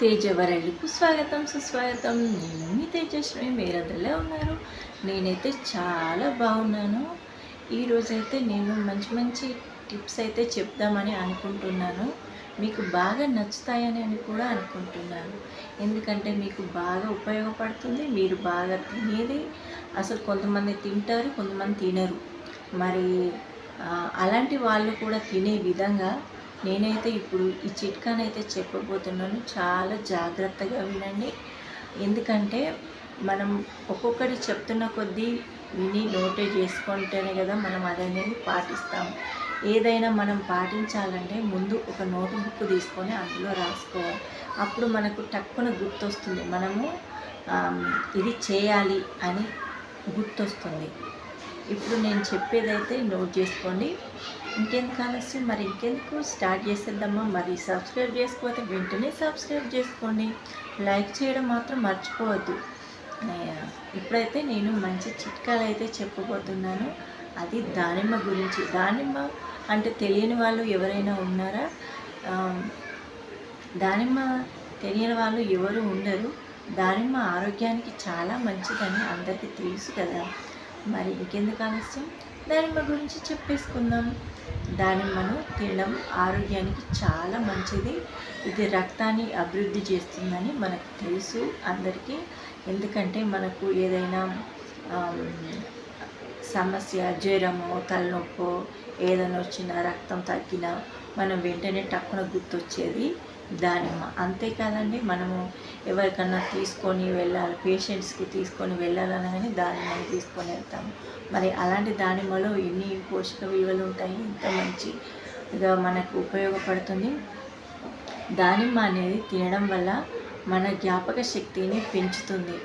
తేజవరళ్ళకు స్వాగతం సుస్వాగతం. నేను మీ తేజస్వి మీరందరిలో ఉన్నారు? నేనైతే చాలా బాగున్నాను. ఈరోజైతే నేను మంచి మంచి టిప్స్ అయితే చెప్దామని అనుకుంటున్నాను. మీకు బాగా నచ్చుతాయని అని కూడా అనుకుంటున్నాను. ఎందుకంటే మీకు బాగా ఉపయోగపడుతుంది మీరు బాగా తినేది. అసలు కొంతమంది తింటారు కొంతమంది తినరు. మరి అలాంటి వాళ్ళు కూడా తినే విధంగా నేనైతే ఇప్పుడు ఈ చిట్కానైతే చెప్పబోతున్నాను. చాలా జాగ్రత్తగా వినండి. ఎందుకంటే మనం ఒక్కొక్కటి చెప్తున్న కొద్దీ విని నోటే చేసుకుంటేనే కదా మనం అదనేది పాటిస్తాం. ఏదైనా మనం పాటించాలంటే ముందు ఒక నోటు బుక్ తీసుకొని అందులో రాసుకోవాలి. అప్పుడు మనకు టక్కున గుర్తొస్తుంది. మనము ఇది చేయాలి అని గుర్తొస్తుంది. ఇప్పుడు నేను చెప్పేదైతే నోట్ చేసుకోండి. ఇంకెందుకు ఆలస్యం మరి ఇంకెందుకు? స్టార్ట్ చేసేద్దామా? మరి సబ్స్క్రైబ్ చేసుకోకపోతే వెంటనే సబ్స్క్రైబ్ చేసుకోండి. లైక్ చేయడం మాత్రం మర్చిపోవద్దు. ఇప్పుడైతే నేను మంచి చిట్కాలు అయితే చెప్పబోతున్నాను. అది దానిమ్మ గురించి. దానిమ్మ అంటే తెలియని వాళ్ళు ఎవరైనా ఉన్నారా? దానిమ్మ తెలియని వాళ్ళు ఎవరు ఉండరు. దానిమ్మ ఆరోగ్యానికి చాలా మంచిదని అందరికీ తెలుసు కదా. మరి ఇంకెందుకు ఆలస్యం? దానిమ్మ గురించి చెప్పేసుకుందాం. దానిమ్మను తినడం ఆరోగ్యానికి చాలా మంచిది. ఇది రక్తాన్ని అభివృద్ధి చేస్తుందని మనకు తెలుసు అందరికీ. ఎందుకంటే మనకు ఏదైనా సమస్య జ్వరమో తలనొప్పో ఏదైనా వచ్చినా రక్తం తగ్గినా మనం వెంటనే టక్కున గుర్తొచ్చేది దానిమ్మ అంతేకాదండి మనము ఎవరికన్నా తీసుకొని వెళ్ళాలి పేషెంట్స్కి తీసుకొని వెళ్ళాలని కానీ దానిమ్మని తీసుకొని వెళ్తాము. మరి అలాంటి దానిమ్మలో ఎన్ని పోషక విలువలు ఉంటాయి? ఇంత మంచిగా మనకు ఉపయోగపడుతుంది. దానిమ్మ అనేది తినడం వల్ల మన జ్ఞాపక శక్తిని పెంచుతుంది.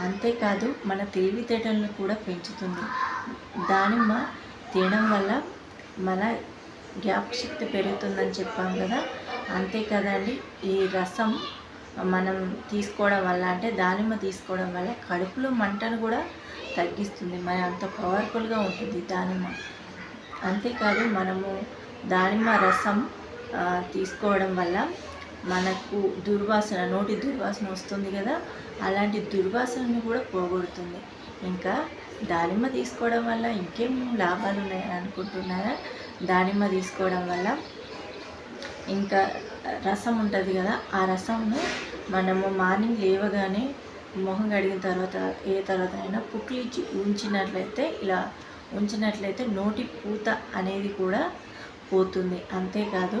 అంతేకాదు మన తెలివితేటలను కూడా పెంచుతుంది. దానిమ్మ తినడం వల్ల మన జ్ఞాపక శక్తి పెరుగుతుందని చెప్పాం కదా అంతే కదండి. ఈ రసం మనం తీసుకోవడం వల్ల అంటే దానిమ్మ తీసుకోవడం వల్ల కడుపులో మంటను కూడా తగ్గిస్తుంది. మరి అంత పవర్ఫుల్గా ఉంటుంది దానిమ్మ. అంతేకాదు మనము దానిమ్మ రసం తీసుకోవడం వల్ల మనకు దుర్వాసన నోటి దుర్వాసన వస్తుంది కదా. అలాంటి దుర్వాసనను కూడా పోగొడుతుంది. ఇంకా దానిమ్మ తీసుకోవడం వల్ల ఇంకేం లాభాలు ఉన్నాయని అనుకుంటున్నారా? దానిమ్మ తీసుకోవడం వల్ల ఇంకా రసం ఉంటుంది కదా ఆ రసంను మనము మార్నింగ్ లేవగానే మొహం కడిగిన తర్వాత ఏ తర్వాత అయినా పుక్కిలిచ్చి ఉంచినట్లయితే ఇలా ఉంచినట్లయితే నోటి పూత అనేది కూడా పోతుంది. అంతేకాదు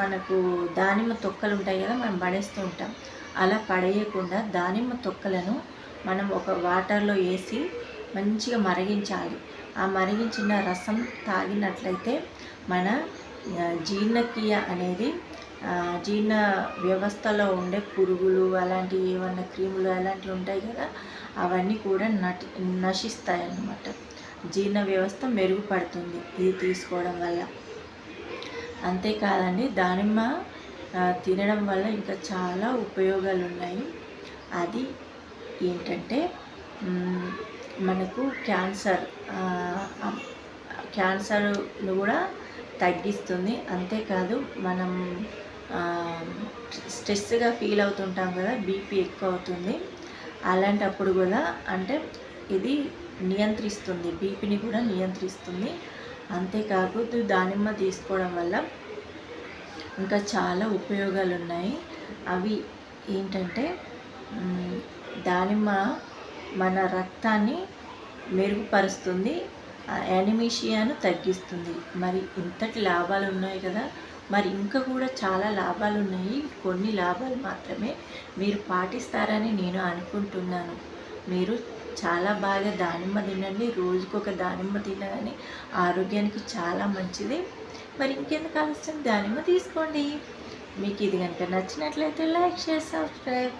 మనకు దానిమ్మ తొక్కలు ఉంటాయి కదా మనం పడేస్తూ ఉంటాం. అలా పడేయకుండా దానిమ్మ తొక్కలను మనం ఒక వాటర్లో వేసి మంచిగా మరిగించాలి. ఆ మరిగించిన రసం తాగినట్లయితే మన జీర్ణక్రియ అనేది జీర్ణ వ్యవస్థలో ఉండే పురుగులు అలాంటివి ఏమన్నా క్రిములు అలాంటివి ఉంటాయి కదా అవన్నీ కూడా నటి నశిస్తాయి అన్నమాట జీర్ణ వ్యవస్థ మెరుగుపడుతుంది ఇది తీసుకోవడం వల్ల. అంతేకాదండి దానిమ్మ తినడం వల్ల ఇంకా చాలా ఉపయోగాలు ఉన్నాయి అది ఏంటంటే మనకు క్యాన్సర్ క్యాన్సర్ను కూడా తగ్గిస్తుంది. అంతేకాదు మనం స్ట్రెస్గా ఫీల్ అవుతుంటాం కదా బీపీ ఎక్కువ అవుతుంది అలాంటప్పుడు కూడా అంటే ఇది నియంత్రిస్తుంది. బీపీని కూడా నియంత్రిస్తుంది. అంతేకాకుండా దానిమ్మ తీసుకోవడం వల్ల ఇంకా చాలా ఉపయోగాలు ఉన్నాయి అవి ఏంటంటే దానిమ్మ మన రక్తాన్ని మెరుగుపరుస్తుంది. యానిమేషియాను తగ్గిస్తుంది. మరి ఇంతటి లాభాలు ఉన్నాయి కదా. మరి ఇంకా కూడా చాలా లాభాలు ఉన్నాయి. కొన్ని లాభాలు మాత్రమే మీరు పాటిస్తారని నేను అనుకుంటున్నాను. మీరు చాలా బాగా దానిమ్మ తినండి. రోజుకొక దానిమ్మ తినగానే ఆరోగ్యానికి చాలా మంచిది. మరి ఇంకెందుకు ఆలస్యం? దానిమ్మ తీసుకోండి. మీకు ఇది కనుక నచ్చినట్లయితే లైక్ షేర్ సబ్స్క్రైబ్.